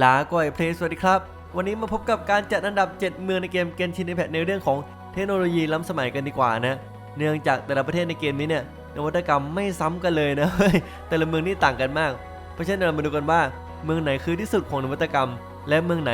ลาก่อยเพลย์สวัสดีครับ วันนี้มาพบกับการจัดอันดับ 7 เมืองในเกมเกนชินในแพทในเรื่องของเทคโนโลยีล้ำสมัยกันดีกว่านะ เนื่องจากแต่ละประเทศในเกมนี้เนี่ยนวัตกรรมไม่ซ้ำกันเลยนะแต่ละเมืองนี่ต่างกันมาก เพราะฉะนั้นเรามาดูกันว่า เมืองไหนคือที่สุดของนวัตกรรม และเมืองไหน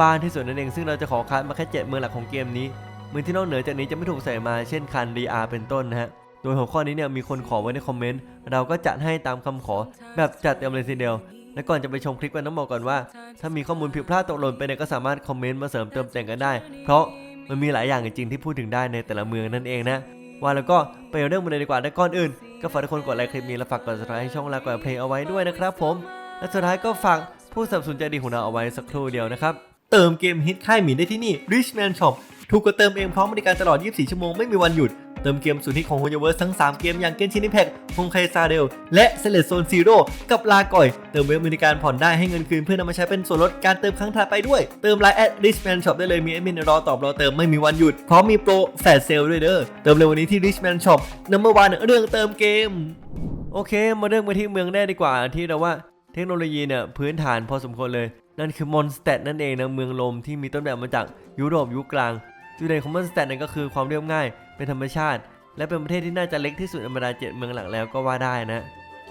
บ้านที่สุดนั่นเองซึ่งเราจะขอคัดมาแค่7เมืองหลักของเกมนี้เมืองที่นอกเหนือจากนี้จะไม่ถูกใส่มาเช่นคันดีอาเป็นต้นนะฮะโดยหัวข้อนี้เนี่ยมีคนขอไว้ในคอมเมนต์เราก็จัดให้ตามคำขอแบบจัดเต็มเลยทีเดียว และก่อนจะไปชมคลิปกันต้องบอกก่อนว่า ถ้ามีข้อมูลผิดพลาดตกหล่นไปเนี่ยก็สามารถคอมเมนต์มาเสริมเติมแต่งกันได้ เพราะมันมีหลายอย่างจริงๆที่พูดถึงได้ในแต่ละเมืองนั่นเองนะ ว่าแล้วก็ไปเรื่องมันเลยดีกว่าแต่ก่อนอื่น ก็ฝากทุกคนกดไลค์คลิปนี้และฝากกด subscribe ให้ช่องลาก่อนเพลงเอาไว้ด้วยนะครับผม และสุดท้ายก็ฝากผู้สนับสนุนใจดีของเราเอาไว้สักครู่เดียวนะครับ เติมเกมฮิตค่ายหมีได้ที่นี่ Richman Shop ถูกกว่าเติมเองพร้อมบริการตลอด 24 ชั่วโมงไม่มีวันหยุด เติมเกมสุดฮิตของ h o y o v e r s e ทั้ง 3 เกมอย่าง Genshin Impact ฮงไคซาเดล และ s e l e c t Zone Zero กับลาก่อย เติมเว็บบริการผ่อนได้ให้เงินคืนเพื่อนำมาใช้เป็นส่วนลดการเติมครั้งถัดไปด้วย เติมไลน์แอด Richman Shop ได้เลยมีแอดมินรอตอบรอเติมไม่มีวันหยุด พร้อมมีโปรแฟลชเซลด้วยเด้อ เติมเร็ววันนี้ที่ Richman Shop Number One เรื่องเติมเกม โอเค มาเรื่องมาที่เมืองแรกดีกว่าที่เราว่าเทคโนโลยีเนี่ยพื้นฐานพอสมควรเลย นั่นคือมอนสเตดนั่นเองนะเมืองลมที่มีต้นแบบมาจากยุโรปยุคกลางจุดเด่นของมอนสเตดนั่นก็คือความเรียบง่าย เป็นธรรมชาติ และเป็นประเทศที่น่าจะเล็กที่สุดในบรรดาเจ็ดเมืองหลักแล้วก็ว่าได้นะ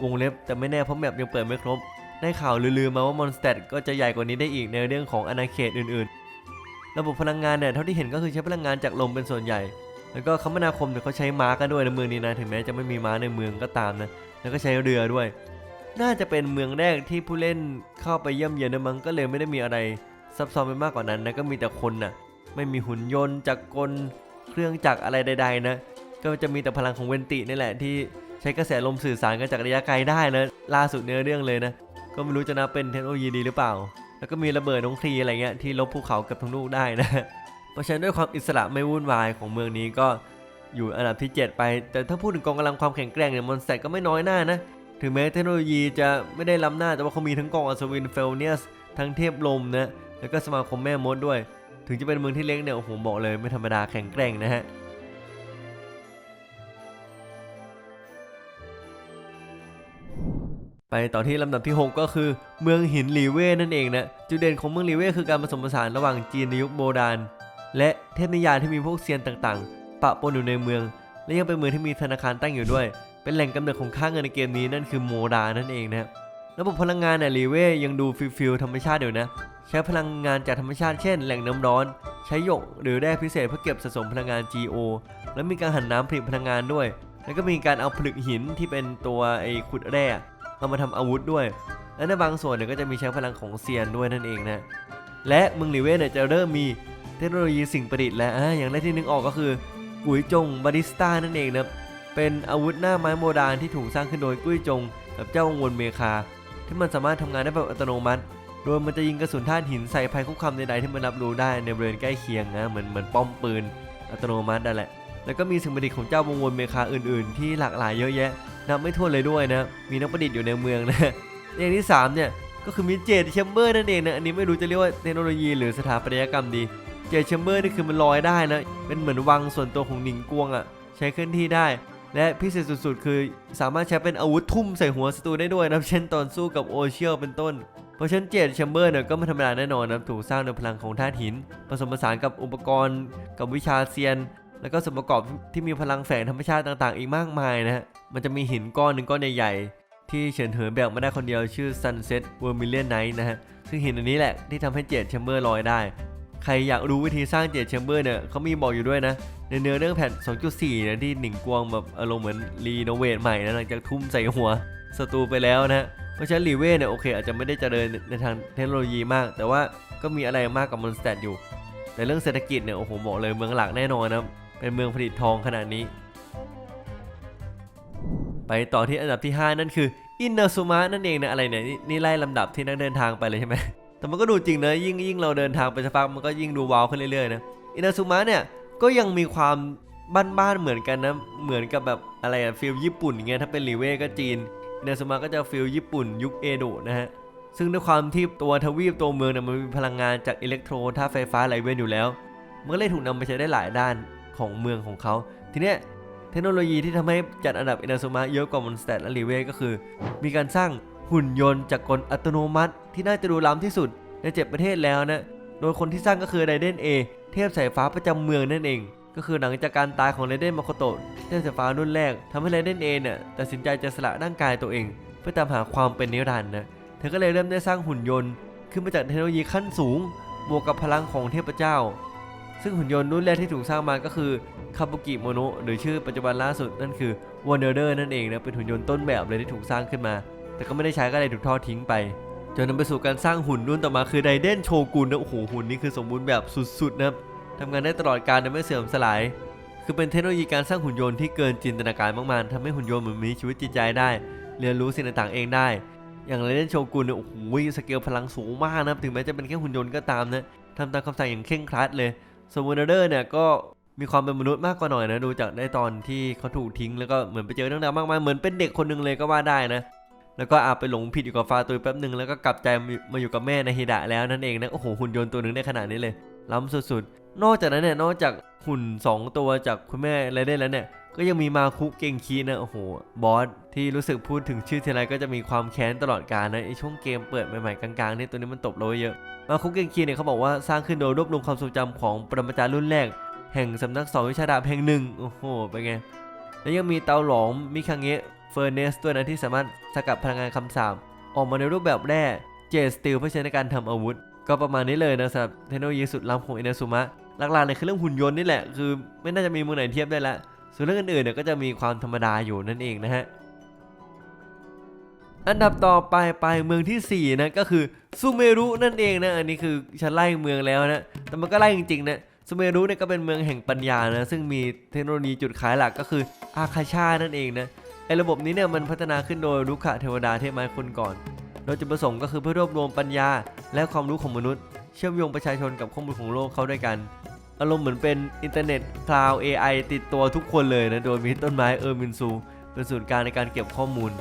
วงเล็บแต่ไม่แน่เพราะแมปยังเปิดไม่ครบ ได้ข่าวลือๆมาว่ามอนสเตดก็จะใหญ่กว่านี้ได้อีกในเรื่องของอาณาเขตอื่นๆ ระบบพลังงานเนี่ยเท่าที่เห็นก็คือใช้พลังงานจากลมเป็นส่วนใหญ่ แล้วก็คมนาคมเนี่ยเขาใช้ม้ากันด้วยในเมืองนี้นะถึงแม้จะไม่มีม้าในเมืองก็ตามนะแล้วก็ใช้เรือด้วย น่าจะเป็นเมืองแรกที่ผู้เล่นเข้าไปเยี่ยมเยียนนะมั้งก็เลยไม่ได้มีอะไรซับซ้อนไปมากกว่านั้นนะก็มีแต่คนน่ะไม่มีหุ่นยนต์จักรกล เครื่องจักรอะไรใด ๆ นะ ก็จะมีแต่พลังของเวนตินี่แหละที่ใช้กระแสลมสื่อสารกันจากระยะไกลได้นะล่าสุดเนื้อเรื่องเลยนะ ก็ไม่รู้จะนับเป็นเทคโนโลยีดีหรือเปล่า แล้วก็มีระเบิดน้องคลีอะไรเงี้ยที่ลบภูเขากับทั้งลูกได้นะ เพราะฉะนั้นด้วยความอิสระไม่วุ่นวายของเมืองนี้ก็อยู่อันดับที่ 7 ไป แต่ถ้าพูดถึงกองกำลังความแข็งแกร่งเนี่ยมอนสเตดก็ไม่น้อยหน้านะ ถึงแม้เทคโนโลยีจะไม่ได้ล้ำหน้าแต่ว่าเขามีทั้งกองอัศวินเฟลเนียสทั้งเทพลมนะแล้วก็สมาคมแม่มดด้วย ถึงจะเป็นเมืองที่เล็กเนี่ยโอ้โหบอกเลยไม่ธรรมดาแข็งแกร่งนะฮะไปต่อที่ลำดับที่ 6 ก็คือเมืองหินลีเว่นั่นเองนะจุดเด่นของเมืองลีเว่คือการผสมผสานระหว่างจีนในยุคโบราณ และเทพนิยายที่มีพวกเซียนต่างๆ ปะปนอยู่ในเมือง และยังเป็นเมืองที่มีธนาคารตั้งอยู่ด้วย เป็นแหล่งกำเนิดของค่าเงินในเกมนี้นั่นคือโมดานั่นเองนะ ระบบพลังงานเนี่ยลีเวยังดูฟิลฟิลธรรมชาติอยู่นะ ใช้พลังงานจากธรรมชาติเช่น แหล่งน้ำร้อน ใช้หยกหรือแร่พิเศษเพื่อเก็บสะสมพลังงาน GO และมีการหันน้ำผลิตพลังงานด้วย แล้วก็มีการเอาผลึกหินที่เป็นตัวไอ้ขุดแร่เอามาทำอาวุธด้วย และในบางส่วนเนี่ยก็จะมีใช้พลังของเซียนด้วยนั่นเองนะและเมืองหลีเว่เนี่ยจะเริ่มมีเทคโนโลยีสิ่งประดิษฐ์แล้วอย่างแรกที่นึกออกก็คือกุยจงบาริสต้านั่นเองนะเป็นอาวุธหน้าไม้โบราณที่ถูกสร้างขึ้นโดยกุ้ยจงกับเจ้าวงวนเมคา ที่มันสามารถทำงานได้แบบอัตโนมัติ โดยมันจะยิงกระสุนธาตุหินใส่ภัยคุกคามใดๆที่มันรับรู้ได้ในบริเวณใกล้เคียงนะเหมือนเหมือนป้อมปืนอัตโนมัตินั่นแหละ แล้วก็มีสิ่งประดิษฐ์ของเจ้าวงวนเมคาอื่นๆ ที่หลากหลายเยอะแยะนับไม่ถ้วนเลยด้วยนะ มีนักประดิษฐ์อยู่ในเมืองนะอย่างที่ 3 เนี่ยก็คือมีเจดแชมเบอร์นั่นเองนะอันนี้ไม่รู้จะเรียกว่าเทคโนโลยีหรือสถาปัตยกรรมดี เจดแชมเบอร์นี่คือมันลอยได้นะเป็นเหมือนวังส่วนตัวของหนิงกวงอะ่ะใช้เคลื่อนที่ได้ และพิเศษสุดๆ คือสามารถใช้เป็นอาวุธทุ่มใส่หัวศัตรูได้ด้วยนะเช่นตอนสู้กับโอเชียลเป็นต้น เพราะฉะนั้นเจดแชมเบอร์เนี่ยก็ไม่ธรรมดาแน่นอนนะถูกสร้างโดยพลังของธาตุหิน ผสมผสานกับอุปกรณ์ กับวิชาเซียน แล้วก็ส่วนประกอบที่มีพลังแฝงธรรมชาติต่างๆ อีกมากมายนะฮะมันจะมีหินก้อนหนึ่งก้อนใหญ่ๆที่เฉินเหินแบกมาได้คนเดียวชื่อ Sunset Vermilion Night นะฮะซึ่งหินอันนี้แหละที่ทำให้เจดแชมเบอร์ลอยได้ ใครอยากรู้วิธีสร้างเจดแชมเบอร์เนี่ยเขามีบอกอยู่ด้วยนะในเนื้อเรื่องแผ่น 2.4นะที่หนิงกวงแบบอารมณ์เหมือนรีโนเวทใหม่นะหลังจากทุ่มใส่หัวศัตรูไปแล้วนะเพราะฉะนั้นรีเว่เนี่ยโอเคอาจจะไม่ได้เจริญในทางเทคโนโลยีมาก แต่ว่าก็มีอะไรมากกับมอนสเตดอยู่ แต่เรื่องเศรษฐกิจเนี่ยโอ้โหบอกเลยเมืองหลักแน่นอนนะเป็นเมืองผลิตทองขนาดนี้ ไปต่อที่อันดับที่ 5 นั่นคืออินเนาซูมะนั่นเองนะอะไรเนี่ยนี่ไล่ลำดับที่นักเดินทางไปเลยใช่ไหม แต่มันก็ดูจริงนะยิ่งยิ่งเราเดินทางไปสักพักมันก็ยิ่งดูว้าวขึ้นเรื่อยๆนะอินาซูมะเนี่ยก็ยังมีความบ้านๆเหมือนกันนะเหมือนกับแบบอะไรอะฟิลญี่ปุ่นอย่างเงี้ยถ้าเป็นรีเว่ก็จีนอินาซูมะก็จะฟิลญี่ปุ่นยุคเอโดะนะฮะซึ่งด้วยความที่ตัวทวีปตัวเมืองเนี่ยมันมีพลังงานจากอิเล็กโทรธาตุไฟฟ้าไหลเวียนอยู่แล้วมันก็เลยถูกนำไปใช้ได้หลายด้านของเมืองของเขา ทีเนี้ยเทคโนโลยีที่ทำให้จัดอันดับอินาซูมะเยอะกว่ามอนสเตดและรีเวก็คือ มีการสร้าง หุ่นยนต์จากกลอัตโนมัติ ที่น่าจะดูล้ำที่สุดในเจ็ดประเทศแล้วนะ โดยคนที่สร้างก็คือไรเดนเอเทพสายฟ้าประจำเมืองนั่นเอง ก็คือหลังจากการตายของไรเดนมาโคโตะเทพสายฟ้ารุ่นแรกทำให้ไรเดนเอเนี่ยตัดสินใจจะสละร่างกายตัวเอง เพื่อตามหาความเป็นนิรันดร์นะเธอก็เลยเริ่มได้สร้างหุ่นยนต์ ขึ้นมาจากเทคโนโลยีขั้นสูง บวกกับพลังของเทพเจ้า ซึ่งหุ่นยนต์รุ่นแรกที่ถูกสร้างมาก็คือคาบุกิโมโนหรือชื่อปัจจุบันล่าสุดนั่นคือว a นเดอร์นั่นเองนะเป็นหุ่นยนต์ต้นแบบเลยที่ถูกสร้างขึ้นมา แต่ก็ไม่ได้ใช้ก็เลยถูกทอดทิ้งไปจนนำไปสู่การสร้างหุ่นรุ่นต่อมาคือไดเดนโชกุนนะโอ้โหหุ่นนี้คือสมบูรณ์แบบสุดๆนะครับทำงานได้ตลอดการนะไม่เสื่อมสลาย คือเป็นเทคโนโลยีการสร้างหุ่นยนต์ที่เกินจินตนาการมากๆทำให้หุ่นยนต์เหมือนมีชีวิตจิตใจได้ เรียนรู้สิ่งต่างๆเองได้ อย่างไรเดนโชกุนเนี่ยโอ้โหสเกลพลังสูงมากนะครับถึงแม้จะเป็นแค่หุ่นยนต์ก็ตามนะทำตามคำสั่งอย่างเคร่งครัดเลยส่วนว a นเดอร์เนี่ยก็มีความเป็นมนุษย์มากกว่าหน่อยนะดูจากได้ตอนที่เขาถูกทิ้งแล้วก็เหมือนไปเจอเรื่องราวมากมายเหมือนเป็นเด็กคนหนึ่งเลยก็ว่าได้นะ แล้วก็อาไปหลงผิดอยู่กับฟาตุยแป๊บหนึ่งแล้วก็กลับใจมาอยู่กับแม่ในฮิดะแล้วนั่นเองนะโอ้โหหุ่นยนต์ตัวหนึ่งได้ขนาดนี้เลย ล้ำสุดๆ นอกจากนั้นเนี่ยนอกจากหุ่น 2 ตัวจากคุณแม่ไรเดนแล้วเนี่ยก็ยังมีมาคุเก่งคีนะโอ้โหบอสที่รู้สึกพูดถึงชื่อทีไรก็จะมีความแค้นตลอดกาลนะไอช่วงเกมเปิดใหม่ๆกลางๆเนี่ยตัวนี้มันตบเราเยอะ มาคุเก่งคีเนี่ยเขาบอกว่าสร้างขึ้นโดยรวบรวมความทรงจำของปรมาจารย์รุ่นแรก แห่งสำนักสอนวิชาดาบแห่งหนึ่งโอ้โหเป็นไงแล้วยังมีเตาหลอมมิคังเงะ เฟอร์เนสด้วยนที่สามารถสกัดพลังงานคำสาปออกมาในรูปแบบแร่เจสติลเพื่อใช้ในการทำอาวุธ ก็ประมาณนี้เลยนะสำหรับเทคโนโลยีสุดล้ำของอินาซุมะหลักๆเนี่ยคือเรื่องหุ่นยนต์นี่แหละ คือไม่น่าจะมีเมืองไหนเทียบได้ละ ส่วนเรื่องอื่นๆเนี่ยก็จะมีความธรรมดาอยู่นั่นเองนะฮะ อันดับต่อไปไปเมืองทีสี่4นะก็คือซูเมรุนั่นเองนะ อันนี้คือฉันไล่เมืองแล้วนะ แต่มันก็ไล่จริงๆนะซูเมรุเนี่ยก็เป็นเมืองแห่งปัญญานะ ซึ่งมีเทคโนโลยีจุดขายหลักก็คืออาคาชานั่นเองนะ ไอ้ระบบนี้เนี่ยมันพัฒนาขึ้นโดยรุกขะเทวดาเทพไม้คนก่อน โดยจุดประสงค์ก็คือเพื่อรวบรวมปัญญา และความรู้ของมนุษย์ เชื่อมโยงประชาชนกับข้อมูลของโลกเข้าด้วยกัน อารมณ์เหมือนเป็นอินเทอร์เน็ตคลาวด์ AI ติดตัวทุกคนเลยนะ โดยมีต้นไม้เออร์มินซูเป็นศูนย์กลางในการเก็บข้อมูล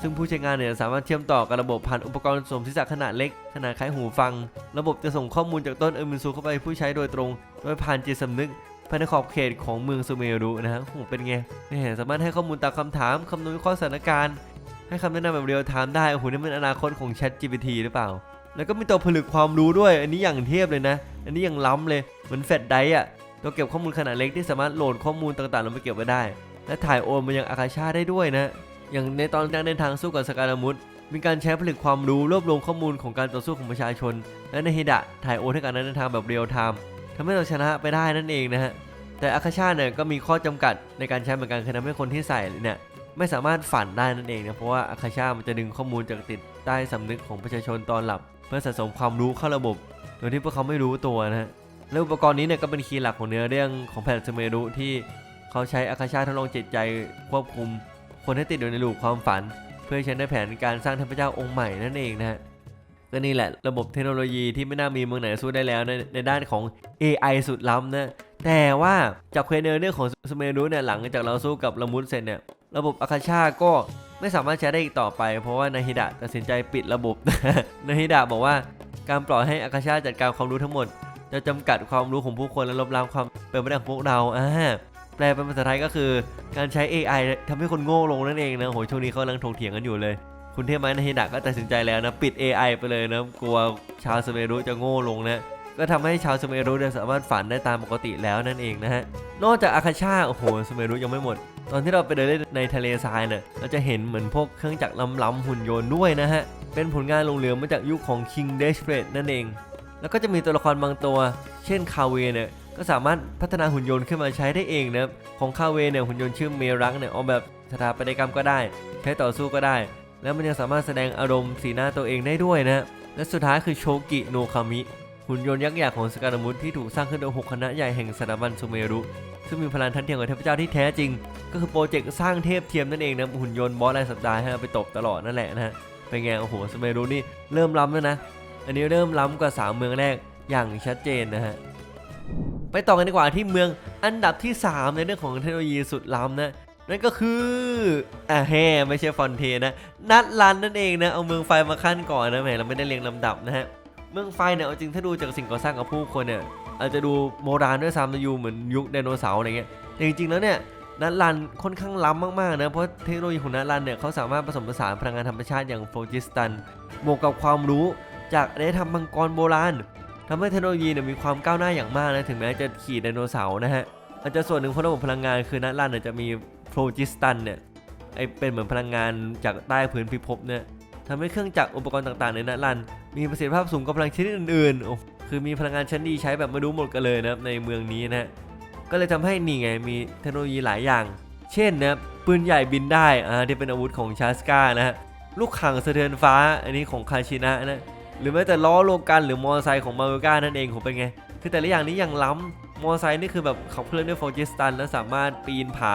ซึ่งผู้ใช้งานเนี่ยสามารถเชื่อมต่อกับระบบผ่านอุปกรณ์สวมศีรษะขนาดเล็ก ขนาดคล้ายหูฟัง ระบบจะส่งข้อมูลจากต้นเออร์มินซูเข้าไปผู้ใช้โดยตรง โดยผ่านจิตสำนึก ภายในขอบเขตของเมืองซูเมรุนะฮะโหเป็นไงนี่สามารถให้ข้อมูลตามคำถามคำนวณวิเคราะห์สถานการณ์ ให้คำแนะนำแบบเรียลไทม์ได้โอ้โหนี่มันอนาคตของ Chat GPT หรือเปล่า แล้วก็มีตัวผลึกความรู้ด้วย อันนี้อย่างเทพเลยนะ อันนี้อย่างล้ำเลยเหมือนแฟลชไดร์อะตัวเก็บข้อมูลขนาดเล็กที่สามารถโหลดข้อมูลต่างๆลงไปเก็บไว้ได้ และถ่ายโอนมายังอาคาชาได้ด้วยนะ อย่างในตอนการเดินทางสู้กับสการามุดมีการใช้ผลึกความรู้รวบรวมข้อมูลของการต่อสู้ของประชาชน และในฮิดะถ่ายโอนให้การเดินทางแบบเรียลไทม์ ทำให้เราชนะไปได้นั่นเองนะฮะ แต่อาคาชาเนี่ยก็มีข้อจำกัดในการใช้เหมือนกันคือทำให้คนที่ใส่เนี่ยไม่สามารถฝันได้นั่นเองนะเพราะว่าอาคาชามันจะดึงข้อมูลจากติดใต้สำนึกของประชาชนตอนหลับ เพื่อสะสมความรู้เข้าระบบ โดยที่พวกเขาไม่รู้ตัวนะฮะแล้วอุปกรณ์นี้เนี่ยก็เป็นคีย์หลักของเนื้อเรื่องของแผ่นเซเมรุที่เขาใช้อาคาชาทดลองจิตใจควบคุม คนให้ติดอยู่ในลูปความฝัน เพื่อใช้ในแผนการสร้างเทพเจ้าองค์ใหม่นั่นเองนะฮะ ก็นี่แหละระบบเทคโนโลยีที่ไม่น่ามีเมืองไหนสู้ได้แล้วในในด้านของ AI สุดล้ำนะ แต่ว่าจากเควเนอร์เรื่องของสเมรุเนี่ยหลังจากเราสู้กับละมุนเสร็จเนี่ยระบบอาคาชาก็ไม่สามารถใช้ได้อีกต่อไป เพราะว่านาฮิดะตัดสินใจปิดระบบนาฮิดะบอกว่าการปล่อยให้อาคาชาจัดการความรู้ทั้งหมด จะจำกัดความรู้ของผู้คนและลบล้างความเป็นไปได้ของพวกเราอ่าแปลเป็นภาษาไทยก็คือการใช้ AI ทำให้คนโง่ลงนั่นเองนะโหช่วงนี้เขากำลังถกเถียงกันอยู่เลย คุณเทพไม้นาฮิดะก็ตัดสินใจแล้วนะ ปิด AI ไปเลยนะกลัวชาวสเมรุจะโง่ลงนะก็ทำให้ชาวสเมรุเนี่ยสามารถฝันได้ตามปกติแล้วนั่นเองนะฮะ นอกจากอาคาชาโอ้โหสเมรุยังไม่หมด ตอนที่เราไปเดินเล่นในทะเลทรายเนี่ยเราจะเห็นเหมือนพวกเครื่องจักรล้ำๆหุ่นยนต์ด้วยนะฮะ เป็นผลงานลงเหลือมาจากยุคของ King d a s h r e d นั่นเอง แล้วก็จะมีตัวละครบางตัว เช่นคาเวเนี่ยก็สามารถพัฒนาหุ่นยนต์ขึ้นมาใช้ได้เองนะของคาเวเนี่ยหุ่นยนต์ชื่อเมรักเนี่ยออกแบบสถาปัตยกรรมก็ได้ ใช้ต่อสู้ก็ได้ แล้วมันยังสามารถแสดงอารมณ์สีหน้าตัวเองได้ด้วยนะ และสุดท้ายคือโชกิโนคามิ หุ่นยนต์ยักษ์ใหญ่ของสการามุดที่ถูกสร้างขึ้นโดยหกคณะใหญ่แห่งสถาบันซูเมรุ ซึ่งมีพลังทัดเทียมกับเทพเจ้าที่แท้จริง ก็คือโปรเจกต์สร้างเทพเทียมนั่นเองนะหุ่นยนต์บอสรายสัปดาห์ให้เราไปตบตลอดนั่นแหละนะเป็นไงโอ้โหซูเมรุนี่เริ่มล้ำแล้วนะ อันนี้เริ่มล้ำกว่าสามเมืองแรกอย่างชัดเจนนะฮะไปต่อกันดีกว่าที่เมืองอันดับที่ 3 ในเรื่องของเทคโนโลยีสุดล้ำนะ นั่นก็คืออ่าแฮไม่ใช่ฟอนเทนะ นัดลันนั่นเองนะ เอาเมืองไฟมาขั้นก่อนนะแหมเราไม่ได้เรียงลำดับนะฮะ เมืองไฟเนี่ยเอาจริงถ้าดูจากสิ่งก่อสร้างกับผู้คนเนี่ยอาจจะดูโบราณด้วยซ้ำนะอยู่เหมือนยุคไดโนเสาร์อะไรเงี้ย แต่จริงๆแล้วเนี่ยนัดลันค่อนข้างล้ำมากๆนะเพราะเทคโนโลยีของนัดลันเนี่ยเขาสามารถผสมผสานพลังงานธรรมชาติอย่างโฟจิสตันบวกกับความรู้จากอารยธรรมมังกรโบราณทำให้เทคโนโลยีเนี่ยมีความก้าวหน้าอย่างมากนะถึงแม้จะขี่ไดโนเสาร์นะฮะอาจจะส่วนหนึ่งเพราะระบบพลังงานคือนัดลันเนี่ยจะมี โพรจิสตันเนี่ยไอเป็นเหมือนพลังงานจากใต้พื้นพิภพเนี่ยทำให้เครื่องจักรอุปกรณ์ต่างๆในนัดลัน มีประสิทธิภาพสูงกว่าพลังชนิดอื่นๆโอ้คือมีพลังงานชั้นดีใช้แบบไม่รู้หมดกันเลยนะครับในเมืองนี้นะก็เลยทำให้นี่ไงมีเทคโนโลยีหลายอย่าง เช่นนะปืนใหญ่บินได้อ่าที่เป็นอาวุธของชาสกานะฮะลูกขังสะเทือนฟ้าอันนี้ของคาชินะนะหรือแม้แต่ล้อโลกันหรือมอเตอร์ไซค์ของมาเวกานั่นเองผมเป็นไง คือแต่ละอย่างนี้ยังล้ำมอเตอร์ไซค์นี่คือแบบขับเคลื่อนด้วยโฟจิสตัน แล้วสามารถปีนผา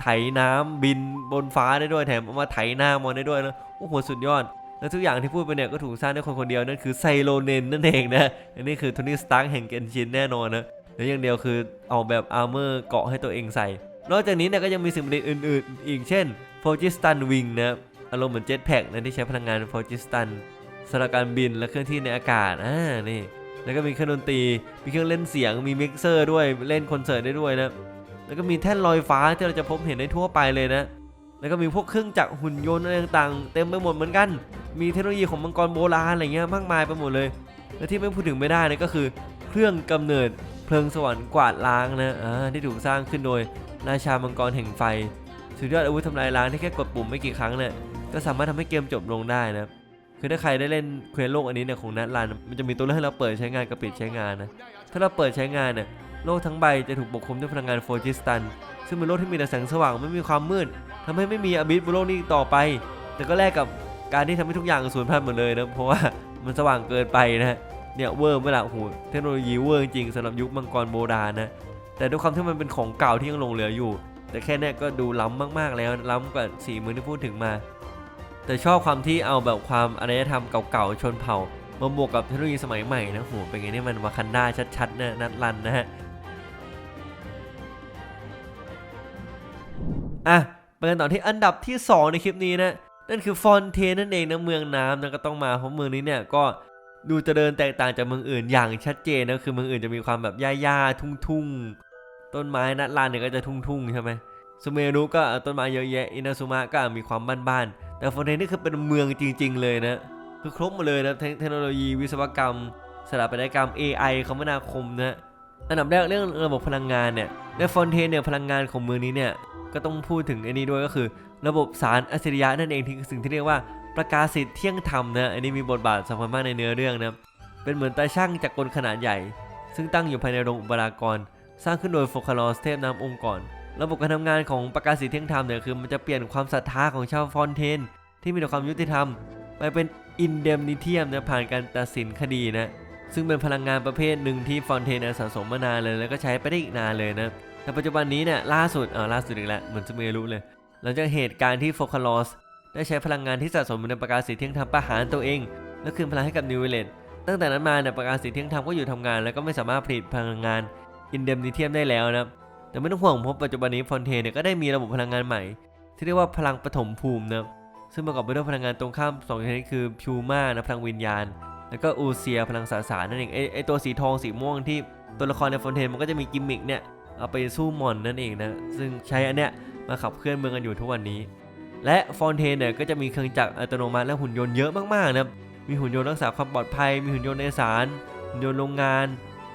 ไถน้ำบินบนฟ้าได้ด้วยแถมเอามาไถหน้ามอนได้ด้วยนะโอ้โหสุดยอด และทุกอย่างที่พูดไปเนี่ยก็ถูกสร้างด้วยคนคนเดียวนั่นคือไซโลเนนนั่นเองนะอันนี้คือโทนี่สตาร์กแห่งเกนชินแน่นอนนะและอย่างเดียวคือเอาแบบอาร์เมอร์เกาะให้ตัวเองใส่ นอกจากนี้เนี่ยก็ยังมีสิ่งประดิษฐ์อื่น ๆ อีกเช่นโฟจิสตันวิงนะอารมณ์เหมือนเจ็ตแพ็กนะที่ใช้พลังงานโฟจิสตันสำหรับการบินและเคลื่อนที่ในอากาศอ่านี่แล้วก็มีเครื่องดนตรีมีเครื่องเล่นเสียงมีมิกเซอร์ด้วยเล่นคอนเสิร์ตได้ด้วยนะ แล้วก็มีแท่นลอยฟ้าที่เราจะพบเห็นได้ทั่วไปเลยนะ แล้วก็มีพวกเครื่องจักรหุ่นยนต์อะไรต่างๆ เต็มไปหมดเหมือนกัน มีเทคโนโลยีของมังกรโบราณอะไรเงี้ยมากมายไปหมดเลย และที่ไม่พูดถึงไม่ได้นะก็คือ เครื่องกำเนิดเพลิงสวรรค์กวาดล้างนะอ่าที่ถูกสร้างขึ้นโดยราชามังกรแห่งไฟสุดยอดอาวุธทำลายล้างที่แค่กดปุ่มไม่กี่ครั้งเนี่ยก็สามารถทำให้เกมจบลงได้นะคือถ้าใครได้เล่นเควสโลกอันนี้เนี่ยของนัดลันมันจะมีตัวเลือกให้เราเปิดใช้งานกับปิดใช้งานนะถ้าเราเปิดใช้งานเนี่ย โลกทั้งใบจะถูกปกคลุมด้วยพลังงานโฟจิสตัน ซึ่งเป็นโลกที่มีแต่แสงสว่างไม่มีความมืดทำให้ไม่มีอบิสบนโลกนี้ต่อไป แต่ก็แลกกับการที่ทำให้ทุกอย่างสูญพันธุ์หมดเลยนะ เพราะว่ามันสว่างเกินไปนะฮะ เนี่ยเวอร์เมื่อไหร่โหเทคโนโลยีเวอร์จริงสำหรับยุคมังกรโบราณนะ แต่ด้วยความที่มันเป็นของเก่าที่ยังหลงเหลืออยู่ แต่แค่เนี้ยก็ดูล้ำมากๆแล้วล้ำกว่าสี่มือที่พูดถึงมา แต่ชอบความที่เอาแบบความอารยธรรมเก่าๆชนเผ่ามาบวกกับเทคโนโลยีสมัยใหม่นะโหเป็นไงนี่มันวาคันดาชัดๆนะนัดรันนะฮะ อะไปกันต่อที่อันดับที่ 2 ในคลิปนี้นะนั่นคือฟอนเทนนั่นเองนะเมืองน้ำนะก็ต้องมาเพราะเมืองนี้เนี่ยก็ดูจะเดินแตกต่างจากเมืองอื่นอย่างชัดเจนนะคือเมืองอื่นจะมีความแบบหญ้าๆทุ่งๆ ต้นไม้นัดลานเนี่ยก็จะทุ่งๆใช่ไหมสเมรุก็ต้นไม้เยอะแยะอินาซุมะก็มีความบ้านๆแต่ฟอนเทนนี่คือเป็นเมืองจริง ๆ เลยนะคือครบหมดเลยนะเทคเทคโนโลยีวิศวกรรมสถาปัตยกรรม AI คมนาคมนะ อันดับแรกเรื่องระบบพลังงานเนี่ยในฟอนเทนเนี่ยพลังงานของเมืองนี้เนี่ยก็ต้องพูดถึงไอ้นี้ด้วยก็คือ ระบบสารอัจฉริยะนั่นเองที่สิ่งที่เรียกว่าประกาศสิทธิ์เที่ยงธรรมนะอันนี้มีบทบาทสำคัญมากในเนื้อเรื่องนะเป็นเหมือนตาช่างจากกลขนาดใหญ่ ซึ่งตั้งอยู่ภายในโรงอุปรากร สร้างขึ้นโดยโฟคาลอสเทพน้ำองค์ก่อนระบบการทำงานของประกาศสิทธิ์เที่ยงธรรมเนี่ยคือมันจะเปลี่ยนความศรัทธาของชาวฟอนเทน ที่มีต่อความยุติธรรมไปเป็นอินเดมนิเทียมนะผ่านการตัดสินคดีนะ ซึ่งเป็นพลังงานประเภทหนึ่งที่ฟอนเทนสะสมมานานเลย แล้วก็ใช้ไปได้อีกนานเลยนะแต่ปัจจุบันนี้เนี่ยล่าสุดอ่าล่าสุดอีกแล้วเหมือนจะเมรู้เลย หลังจากเหตุการณ์ที่โฟคาลอสได้ใช้พลังงานที่สะสมในประกาศสีเที่ยงธรรมประหารตัวเอง และคืนพลังให้กับนิวเวเลตตั้งแต่นั้นมาเนี่ยประกาศสีเที่ยงธรรมก็อยู่ทำงาน แล้วก็ไม่สามารถผลิตพลังงานอินเดมนิเทียมได้แล้วนะแต่ไม่ต้องห่วงเพราะปัจจุบันนี้ฟอนเทนเนี่ยก็ได้มีระบบพลังงานใหม่ ที่เรียกว่าพลังปฐมภูมินะซึ่งประกอบไปด้วยพลังงานตรงข้ามสองชนิดคือพิวมานะพลังวิญญาณ แล้วก็อูเซียพลังสสารนั่นเองไอไอตัวสีทองสีม่วงที่ตัวละครในฟอนเทนมันก็จะมีกิมมิกเนี่ยเอาไปสู้มอนนั่นเองนะซึ่งใช้อันเนี้ยมาขับเคลื่อนเมืองกันอยู่ทุกวันนี้ และฟอนเทนเนี่ยก็จะมีเครื่องจักรอัตโนมัติและหุ่นยนต์เยอะมากๆนะครับมีหุ่นยนต์รักษาความปลอดภัย มีหุ่นยนต์ในสารหุ่นยนต์โรงงาน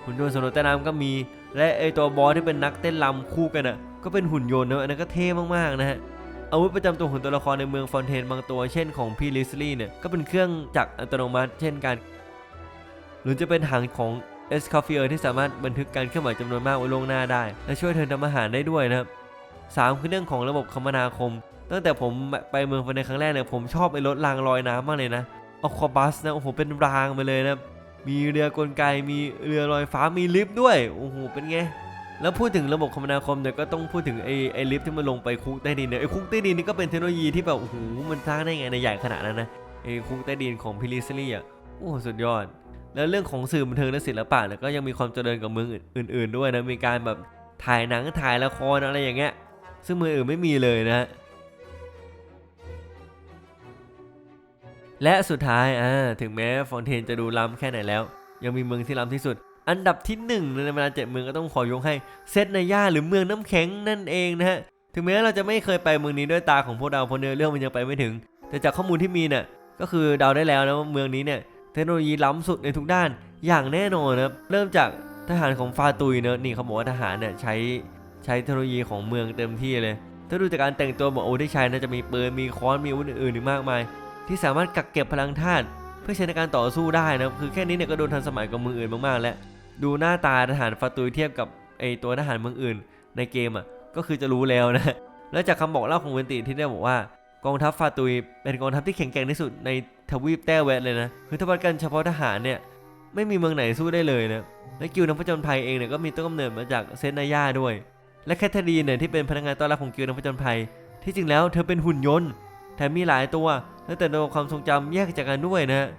หุ่นยนต์สำรวจใต้น้ำก็มี และไอตัวบอสที่เป็นนักเต้นรำคู่กันอะก็เป็นหุ่นยนต์นะอันนั้นก็เท่มากๆนะฮะ อาวุธประจำตัวของตัวละครในเมืองฟอนเทนบางตัวเช่นของพี่ลิสลี่เนี่ยก็เป็นเครื่องจักรอัตโนมัติเช่นกัน หรือจะเป็นหางของเอสคาเฟียที่สามารถบันทึกการเคลื่อนไหวจำนวนมากไว้ล่วงหน้าได้ และช่วยเธอทำอาหารได้ด้วยนะครับสามคือเรื่องของระบบคมนาคม ตั้งแต่ผมไปเมืองฟอนเทนครั้งแรกเนี่ยผมชอบไอ้รถรางลอยน้ำมากเลยนะอควาบัสนะโอ้โหเป็นรางไปเลยนะมีเรือกลไกมีเรือลอยฟ้ามีลิฟต์ด้วยโอ้โหเป็นไง แล้วพูดถึงระบบคมนาคมเนี่ยก็ต้องพูดถึงไอ้ไอ้ลิฟต์ที่มันลงไปคุกใต้ดินเนี่ยไอ้คุกใต้ดินนี่ก็เป็นเทคโนโลยีที่แบบโอ้โหมันสร้างได้ไงในใหญ่ขนาดนั้นนะไอ้คุกใต้ดินของพิลิสลี่อะโอ้สุดยอด แล้วเรื่องของสื่อบันเทิงและศิลปะเนี่ยก็ยังมีความเจริญกับเมืองอื่น ๆ ด้วยนะมีการแบบถ่ายหนังถ่ายละครอะไรอย่างเงี้ยซึ่งเมืองอื่นไม่มีเลยนะและสุดท้ายอ่าถึงแม้ฟอนเทนจะดูล้ำแค่ไหนแล้ว ยังมีเมืองที่ล้ำที่สุด อันดับที่หนึ่งในบรรดาเจ็ดเมืองก็ต้องขอยกให้เซตนาย่าหรือเมืองน้ำแข็งนั่นเองนะฮะถึงแม้เราจะไม่เคยไปเมืองนี้ด้วยตาของพวกเราเพราะเนื้อเรื่องมันยังไปไม่ถึง แต่จากข้อมูลที่มีเนี่ยก็คือเดาได้แล้วนะว่าเมืองนี้เนี่ยเทคโนโลยีล้ำสุดในทุกด้านอย่างแน่นอนนะเริ่มจากทหารของฟาตุยเนอะนี่เขาบอกว่าทหารเนี่ยใช้ใช้เทคโนโลยีของเมืองเต็มที่เลย ถ้าดูจากการแต่งตัวบอกโอ้ได้ใช้นะจะมีปืนมีค้อนมีอาวุธอื่นๆอีกมากมาย ที่สามารถกักเก็บพลังธาตุเพื่อใช้ในการต่อสู้ได้นะคือแค่นี้เนี่ยก็โดนทันสมัยกว่าเมืออื่นมากๆแล้ว ดูหน้าตาทหารฟาตุยเทียบกับไอตัวทหารเมืองอื่น ในเกมอะก็คือจะรู้แล้วนะ แล้วจากคำบอกเล่าของเวนติที่ได้บอกว่ากองทัพฟาตุยเป็นกองทัพที่แข็งแกร่งที่สุดในทวีปแต้แวดเลยนะคือถ้าวัดกันเฉพาะทหารเนี่ยไม่มีเมืองไหนสู้ได้เลยนะและกิลด์นักผจญภัยเองเนี่ยก็มีต้นกำเนิดมาจากเซนนายาด้วย และแคทเธอรีนเนี่ยที่เป็นพนักงานต้อนรับของกิลด์นักผจญภัย ที่จริงแล้วเธอเป็นหุ่นยนต์แถมมีหลายตัว และแต่ตัวความทรงจำแยกจากกันด้วยนะ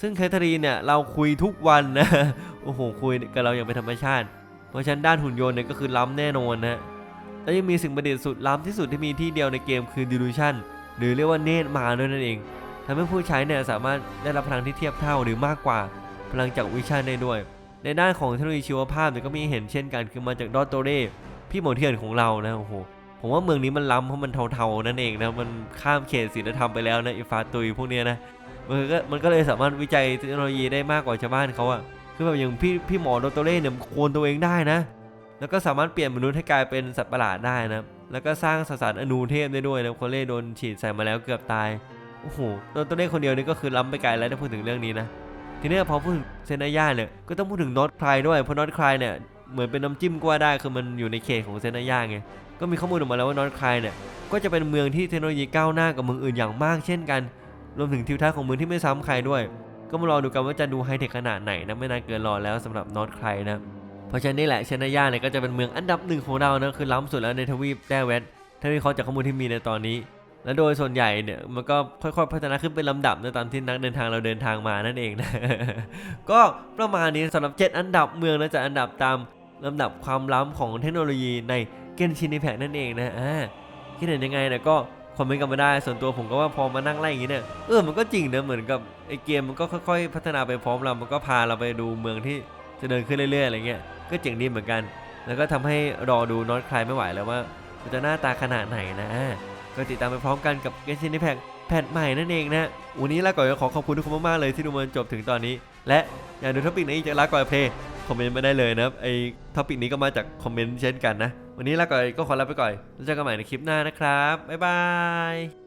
ซึ่งแคทเธอรีนเนี่ยเราคุยทุกวันนะ โอ้โหคุยกับเราอย่างเป็นธรรมชาติ เพราะฉะนั้นด้านหุ่นยนต์เนี่ยก็คือล้ำแน่นอนนะแล้วยังมีสิ่งประดิษฐ์สุดล้ำที่สุดที่มีที่เดียวในเกมคือ Delusion หรือเรียกว่าเนตรมาด้วยนั่นเองทำให้ผู้ใช้เนี่ยสามารถได้รับพลังที่เทียบเท่าหรือมากกว่าพลังจากวิชั่นได้ด้วย ในด้านของเทคโนโลยีชีวภาพเนี่ยก็มีเห็นเช่นกันคือมาจากดอตโตเร่พี่หมอเทียนของเรานะโอ้โหผมว่าเมืองนี้มันล้ำเพราะมันเทาๆนั่นเองนะมันข้ามเขตศีลธรรมไปแล้วนะอีฟาตุยพวกเนี้ยนะมันก็มันก็เลยสามารถวิจัยเทคโนโลยีได้มากกว่าชาวบ้านเขาอะ คือแบบอย่างพี่พี่หมอโดโตเร่เนี่ยโคลนตัวเองได้นะ แล้วก็สามารถเปลี่ยนมนุษย์ให้กลายเป็นสัตว์ประหลาดได้นะแล้วก็สร้างสสารอนูเทพได้ด้วยนะโคเล่โดนฉีดใส่มาแล้วเกือบตายโอ้โหโดโตเร่คนเดียวนี่ก็คือล้ำไปไกลแล้วถ้าพูดถึงเรื่องนี้นะทีนี้พอพูดถึงเซนายาเนี่ยก็ต้องพูดถึงน็อตคลายด้วยเพราะน็อตคลายเนี่ยเหมือนเป็นน้ำจิ้มก็ว่าได้คือมันอยู่ในเขตของเซนายาไงก็มีข้อมูลออกมาแล้วว่านอร์ทคลายเนี่ยก็จะเป็นเมืองที่เทคโนโลยีก้าวหน้ากับเมืองอื่นอย่างมากเช่นกัน รวมถึงทิวทัศน์ของเมืองที่ไม่ซ้ำใครด้วย ก็มารอดูกันว่าจะดูไฮเทคขนาดไหนนะไม่นานเกินรอแล้วสำหรับนอร์ทคลายนะเพราะฉะนั้นนี่แหละเชนายาเนี่ยก็จะเป็นเมืองอันดับหนึ่งของเรานะคือล้ำสุดแล้วในทวีปแดเวตถ้าวิเคราะห์จากข้อมูลที่มีในตอนนี้ และโดยส่วนใหญ่เนี่ยมันก็ค่อยๆพัฒนาขึ้นเป็นลำดับในตามที่นักเดินทางเราเดินทางมานั่นเองนะก็ประมาณนี้สำหรับ 7 อันดับเมืองนะจะอันดับตามลำดับความล้ำของเทคโนโลยีในเกนชิน i แพ c นั่นเองนะอ่าคิดเห็นยังไงเนี่ยก็ คอมเมนต์กันมาได้ ส่วนตัวผมก็ว่าพอมานั่งไล่อย่างนี้เนี่ย เออ มันก็จริงนะ เหมือนกับไอเกมมันก็ค่อยๆ พัฒนาไปพร้อมเรา มันก็พาเราไปดูเมืองที่จะเดินขึ้นเรื่อยๆ อะไรเงี้ย ก็เจ๋งดีเหมือนกัน แล้วก็ทำให้รอดูน็อตคลายไม่ไหวแล้วว่ามันจะหน้าตาขนาดไหนนะ ก็ติดตามไปพร้อมกันกับเกนชิน i แพ c แพทใหม่นั่นเองนะ วันนี้ลาก่อยก็ขอขอบคุณทุกคนมากๆเลยที่ดูมันจบถึงตอนนี้ และอย่าดูท็อปิกไหนอีกจากลาก่อยเพลย์ คอมเมนต์มาได้เลยนะครับไอท็อปิกนี้ก็มาจากคอมเมนต์เช่นกันนะ วันนี้ลาก่อนก็ขอลาไปก่อนแล้วเจอกันใหม่ในคลิปหน้านะครับบ๊ายบาย